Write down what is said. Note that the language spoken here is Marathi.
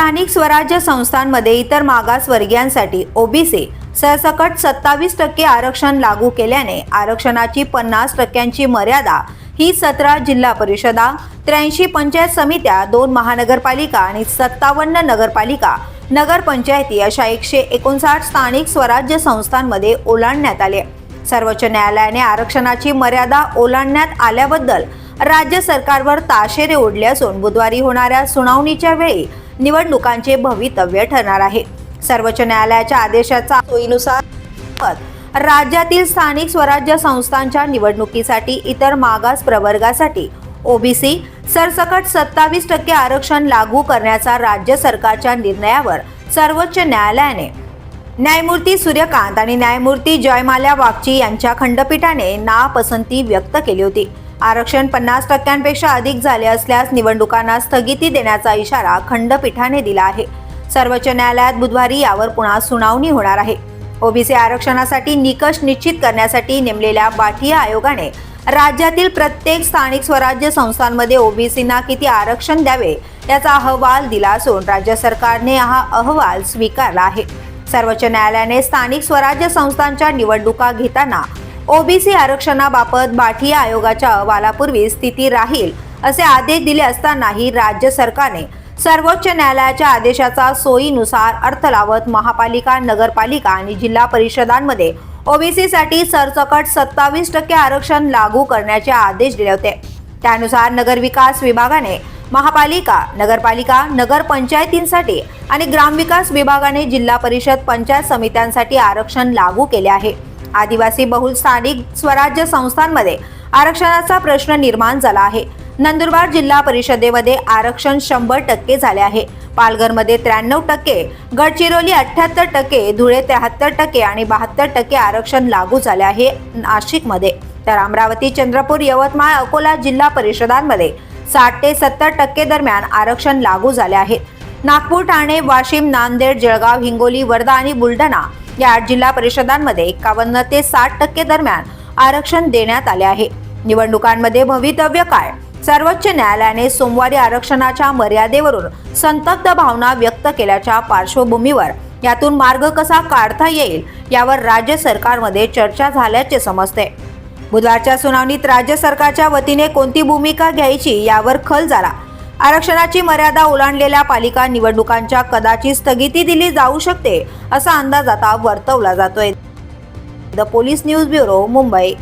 स्थानिक स्वराज्य संस्थांमध्ये इतर मागासवर्गीयांसाठी ओबीसी सरसकट सत्तावीस टक्के आरक्षण लागू केल्याने आरक्षणाची पन्नास टक्क्यांची मर्यादा ही सतरा जिल्हा परिषदा त्र्याऐंशी पंचायत समित्या दोन महानगरपालिका आणि सत्तावन्न नगरपालिका नगरपंचायती अशा एकशे एकोणसाठ स्थानिक स्वराज्य संस्थांमध्ये ओलांडण्यात आले. सर्वोच्च न्यायालयाने आरक्षणाची मर्यादा ओलांडण्यात आल्याबद्दल राज्य सरकारवर ताशेरे ओढले असून बुधवारी होणाऱ्या सुनावणीच्या वेळी निवडणुकांचे भवितव्य ठरणार आहे. सर्वोच्च न्यायालयाच्या आदेशाचा सोयीनुसार राज्यातील स्थानिक स्वराज्य संस्थांच्या निवडणुकीसाठी इतर मागास प्रवर्गासाठी ओबीसी सरसकट सत्तावीस टक्के आरक्षण लागू करण्याचा राज्य सरकारच्या निर्णयावर सर्वोच्च न्यायालयाने न्यायमूर्ती सूर्यकांत आणि न्यायमूर्ती जयमाल्या वागची यांच्या खंडपीठाने नापसंती व्यक्त केली होती. आरक्षण पन्नास टक्क्यांपेक्षा अधिक झाले असल्यास निवडणुकांना स्थगिती देण्याचा इशारा खंडपीठाने दिला आहे. सर्वोच्च न्यायालयात बुधवारी यावर पुन्हा सुनावणी होणार आहे. ओबीसी आरक्षणासाठी निकष निश्चित करण्यासाठी नेमलेल्या बाठिया आयोगाने राज्यातील प्रत्येक स्थानिक स्वराज्य संस्थांमध्ये ओबीसींना किती आरक्षण द्यावे याचा अहवाल दिला असून राज्य सरकारने हा अहवाल स्वीकारला आहे. सर्वोच्च न्यायालयाने स्थानिक स्वराज्य संस्थांच्या निवडणुका घेताना ओबीसी आरक्षणाबाबत बाठिया आयोगाच्या अहवालापूर्वी स्थिती राहील असे आदेश दिले असतानाही राज्य सरकारने सर्वोच्च न्यायालयाच्या आदेशाचा सोयीनुसार अर्थ लावत महापालिका नगरपालिका आणि जिल्हा परिषदांमध्ये ओबीसीसाठी सरसकट सत्तावीस टक्के आरक्षण लागू करण्याचे आदेश दिले होते. त्यानुसार नगरविकास विभागाने महापालिका नगरपालिका नगरपंचायतींसाठी आणि ग्रामविकास विभागाने जिल्हा परिषद पंचायत समित्यांसाठी आरक्षण लागू केले आहे. आदिवासी बहुल स्थानिक स्वराज्य संस्थांमध्ये आरक्षणाचा प्रश्न निर्माण झाला आहे. नंदुरबार जिल्हा परिषदेमध्ये आरक्षण शंभर टक्के झाले आहे. पालघरमध्ये त्र्याण्णव टक्के गडचिरोली अठ्याहत्तर टक्के धुळे त्र्याहत्तर टक्के आणि बहात्तर टक्के आरक्षण लागू झाले आहे नाशिकमध्ये. तर अमरावती चंद्रपूर यवतमाळ अकोला जिल्हा परिषदांमध्ये साठ ते सत्तर टक्के दरम्यान आरक्षण लागू झाले आहे. नागपूर ठाणे वाशिम नांदेड जळगाव हिंगोली वर्धा आणि बुलढाणा या आठ जिल्हा परिषदांमध्ये एकावन्न ते साठ टक्के दरम्यान आरक्षण देण्यात आले आहे. निवडणुकांमध्ये भवितव्य काय? सर्वोच्च न्यायालयाने सोमवारी आरक्षणाच्या मर्यादेवरून संतप्त भावना व्यक्त केल्याच्या पार्श्वभूमीवर यातून मार्ग कसा काढता येईल यावर राज्य सरकारमध्ये चर्चा झाल्याचे समजते. बुधवारच्या सुनावणीत राज्य सरकारच्या वतीने कोणती भूमिका घ्यायची यावर खल झाला. आरक्षणाची मर्यादा ओलांडलेल्या पालिका निवडणुकांच्या कदाचित स्थगिती दिली जाऊ शकते असा अंदाज आता वर्तवला जातोय. The police news bureau Mumbai.